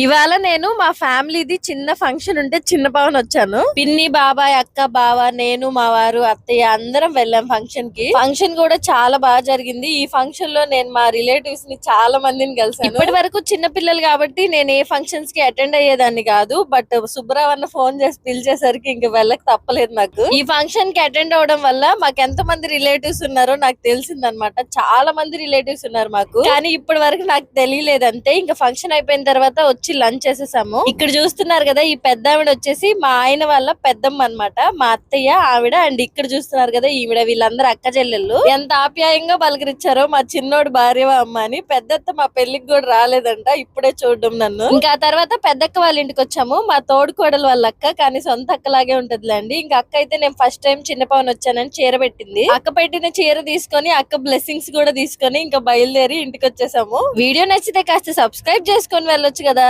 ఇవాళ నేను మా ఫ్యామిలీది చిన్న ఫంక్షన్ ఉంటే చిన్న పవన్ వచ్చాను. పిన్ని బాబాయ్ అక్క బావ నేను మా వారు అత్తయ్య అందరం వెళ్ళాం ఫంక్షన్కి. ఫంక్షన్ కూడా చాలా బాగా జరిగింది. ఈ ఫంక్షన్లో నేను మా రిలేటివ్స్ని చాలా మందిని కలిసాను ఇప్పటి వరకు చిన్న పిల్లలు కాబట్టి నేను ఏ ఫంక్షన్స్కి అటెండ్ అయ్యేదాన్ని కాదు. బట్ సుబ్రావ్ అన్న ఫోన్ చేసి పిలిచేసరికి ఇంక వెళ్ళక తప్పలేదు నాకు. ఈ ఫంక్షన్కి అటెండ్ అవడం వల్ల మాకు ఎంత మంది రిలేటివ్స్ ఉన్నారో నాకు తెలిసిందనమాట. చాలా మంది రిలేటివ్స్ ఉన్నారు మాకు. కానీ ఇప్పటి వరకు నాకు తెలియలేదు అంతే ఇంకా ఫంక్షన్ అయిపోయిన తర్వాత వచ్చి లంచ్ చేసేసాము. ఇక్కడ చూస్తున్నారు కదా ఈ పెద్ద ఆవిడ వచ్చేసి మా ఆయన వాళ్ళ పెద్దమ్మ అన్నమాట. మా అత్తయ్య ఆవిడ అండ్ ఇక్కడ చూస్తున్నారు కదా ఈవిడ వీళ్ళందరూ అక్క చెల్లెళ్ళు. ఎంత ఆప్యాయంగా పలకరించారో మా చిన్నోడు భార్య అమ్మ అని. పెద్దత్త మా పెళ్ళికి కూడా రాలేదంట ఇప్పుడే చూడడం నన్ను. ఇంకా తర్వాత పెద్దక్క వాళ్ళ ఇంటికి వచ్చాము. మా తోడుకోడలు వాళ్ళ అక్క కానీ సొంత అక్కలాగే ఉంటదిలేండి. ఇంకా అక్క అయితే నేను ఫస్ట్ టైం చిన్న పవన్ వచ్చానని చీర పెట్టింది. అక్క పెట్టిన చీర తీసుకొని అక్క బ్లెస్సింగ్స్ కూడా తీసుకొని ఇంకా బయలుదేరి ఇంటికి వచ్చేసాము. వీడియో నచ్చితే కాస్త సబ్స్క్రైబ్ చేసుకొని వెళ్ళొచ్చు కదా.